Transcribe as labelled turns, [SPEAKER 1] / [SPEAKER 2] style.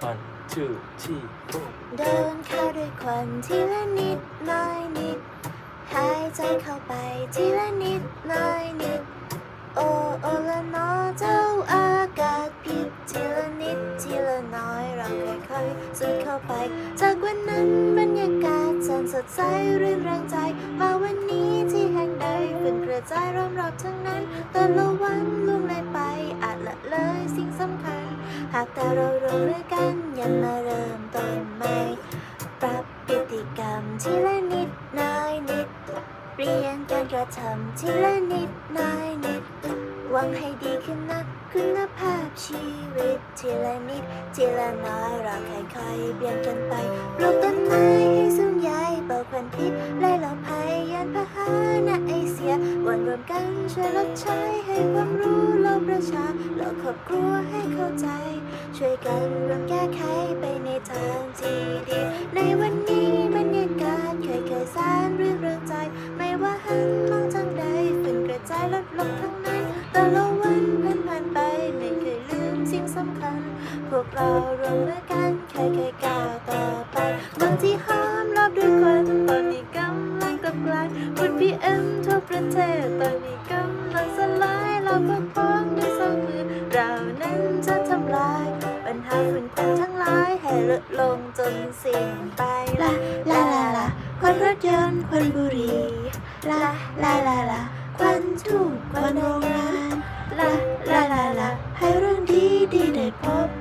[SPEAKER 1] one two three four
[SPEAKER 2] เดินเข้าด้วยควันทีละนิดน้อยนิด หายใจเข้าไปทีละนิดน้อยนิด โอโอละนอเจ้าอากาศพิษทีละนิดทีละน้อยเราค่อยๆสูดเข้าไป จากวันนั้นบรรยากาศแสนสดใสรื่นแรงใจ มาวันนี้ที่แห่งใดเป็นกระจายรอบรอบทั้งนั้นแต่ละวันล่วงเลยไป ติกรรมทีละนิดน้อยนิดเปลี่ยนการกระทำทีละนิดน้อยนิด หวังให้ดีขึ้นนะคุณภาพชีวิตทีละนิดทีละน้อยเราค่อยๆเปลี่ยนกันไปปลูกต้นไม้ให้สูงใหญ่เบาควันพิษไล่เหล่ายยานพาหนะไอเสียวันรวมกันช่วยลดใช้ให้ความรู้เราประชาเราครอบครัวให้เข้าใจ ช่วยกันร่วมแก้ไขไปในทางที่ดี ลงทั้งนั้นแต่ละวันผ่านผ่านไปไม่เคยลืมสิ่งสำคัญ พวกเรารวมมือกันเคยเคยๆก้าวต่อไปบางที่ห้ามรอบด้วยควันตอนนี้กำลังกลับกลายฝุ่นพีเอ็มทั่วประเทศตอนนี้กำลังสลายเราปกป้องด้วยสองมือเรานั้นจะทำลาย ปัญหาฝุ่นควันทั้งหลายให้ลดลงจนสิ้นไปลาลาลาลาควันรถยนต์ควันบุหรี่ ปันทุกวันโรงงานลาลาลาลาให้เรื่องดีดีได้พบ